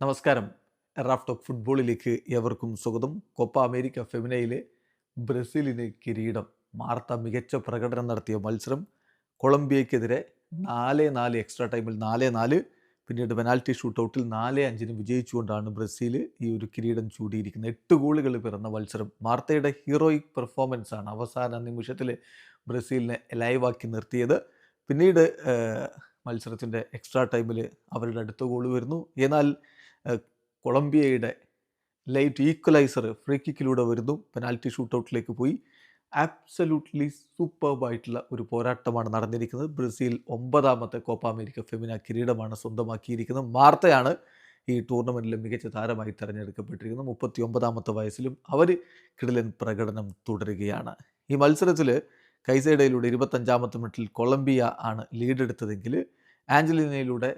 നമസ്കാരം. Raf talk ഫുട്ബോളിലേക്ക് എവർക്കും സ്വാഗതം. കോപ്പ അമേരിക്ക ഫെമിനയിലെ ബ്രസീലിന് കിരീടം. മാർത്ത മികച്ച പ്രകടനം നടത്തിയ മത്സരം കൊളംബിയയ്ക്കെതിരെ നാല് നാല് എക്സ്ട്രാ ടൈമിൽ നാല് നാല് പിന്നീട് പെനാൽറ്റി ഷൂട്ടൗട്ടിൽ നാല് അഞ്ചിന് വിജയിച്ചുകൊണ്ടാണ് ബ്രസീൽ ഈ ഒരു കിരീടം ചൂടിയിരിക്കുന്നത്. എട്ട് ഗോളുകൾ പിറന്ന മത്സരം. മാർത്തയുടെ ഹീറോയിക് പെർഫോമൻസ് ആണ് അവസാന നിമിഷത്തിൽ ബ്രസീലിനെ ലൈവാക്കി നിർത്തിയത്. പിന്നീട് മത്സരത്തിന്റെ എക്സ്ട്രാ ടൈമിൽ അവരുടെ അടുത്ത ഗോൾ വരുന്നു. എന്നാൽ കൊളംബിയയുടെ ലൈറ്റ് ഈക്വലൈസർ ഫ്രീ കിക്കിലൂടെ വരുന്നു. പെനാൽറ്റി ഷൂട്ടൗട്ടിലേക്ക് പോയി. ആബ്സല്യൂട്ട്ലി സൂപ്പർബായിട്ടുള്ള ഒരു പോരാട്ടമാണ് നടന്നിരിക്കുന്നത്. ബ്രസീൽ ഒമ്പതാമത്തെ കോപ്പ അമേരിക്ക ഫെമിന കിരീടമാണ് സ്വന്തമാക്കിയിരിക്കുന്നത്. മാർത്തയാണ് ഈ ടൂർണമെന്റിലെ മികച്ച താരമായി തിരഞ്ഞെടുക്കപ്പെട്ടിരിക്കുന്നത് മുപ്പത്തി ഒമ്പതാമത്തെ വയസ്സിലും അവർ കിടലൻ പ്രകടനം തുടരുകയാണ്. ഈ മത്സരത്തിൽ കൈസൈഡയിലൂടെ ഇരുപത്തഞ്ചാമത്തെ മിനിറ്റിൽ കൊളംബിയ ആണ് ലീഡെടുത്തതെങ്കിൽ ആഞ്ചലിനയിലൂടെ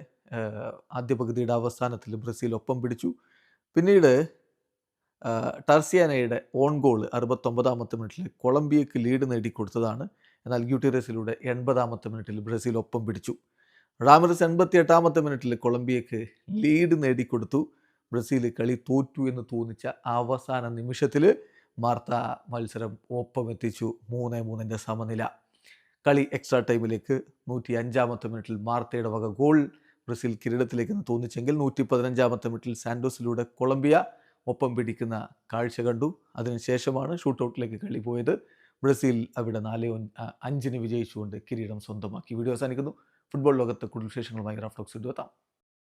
ആദ്യ പകുതിയുടെ അവസാനത്തിൽ ബ്രസീൽ ഒപ്പം പിടിച്ചു. പിന്നീട് ടർസിയാനയുടെ ഓൺ ഗോൾ അറുപത്തൊമ്പതാമത്തെ മിനിറ്റിൽ കൊളംബിയക്ക് ലീഡ് നേടിക്കൊടുത്തതാണ്. എന്നാൽ ഗ്യൂട്ടീറസിലൂടെ എൺപതാമത്തെ മിനിറ്റിൽ ബ്രസീൽ ഒപ്പം പിടിച്ചു. റാമറസ് എൺപത്തി എട്ടാമത്തെ മിനിറ്റിൽ കൊളംബിയക്ക് ലീഡ് നേടിക്കൊടുത്തു. ബ്രസീൽ കളി തോറ്റു എന്ന് തോന്നിച്ച അവസാന നിമിഷത്തിൽ മാർത്ത മത്സരം ഒപ്പമെത്തിച്ചു. മൂന്ന് മൂന്നിന്റെ സമനില. കളി എക്സ്ട്രാ ടൈമിലേക്ക് നൂറ്റി അഞ്ചാമത്തെ മിനിറ്റിൽ മാർത്തയുടെ വക ഗോൾ ബ്രസീൽ കിരീടത്തിലേക്ക് തോന്നിച്ചെങ്കിൽ നൂറ്റി പതിനഞ്ചാമത്തെ മിനിറ്റിൽ സാൻഡോസിലൂടെ കൊളംബിയ ഒപ്പം പിടിക്കുന്ന കാഴ്ച കണ്ടു. അതിനുശേഷമാണ് ഷൂട്ടൗട്ടിലേക്ക് കളി പോയത് ബ്രസീൽ അവിടെ നാല് അഞ്ചിന് വിജയിച്ചുകൊണ്ട് കിരീടം സ്വന്തമാക്കി. വീഡിയോ അവസാനിക്കുന്നു. ഫുട്ബോൾ ലോകത്തെ കൂടുതൽ വിശേഷങ്ങളുമായി റാഫ്റ്റോക്സ് എത്താം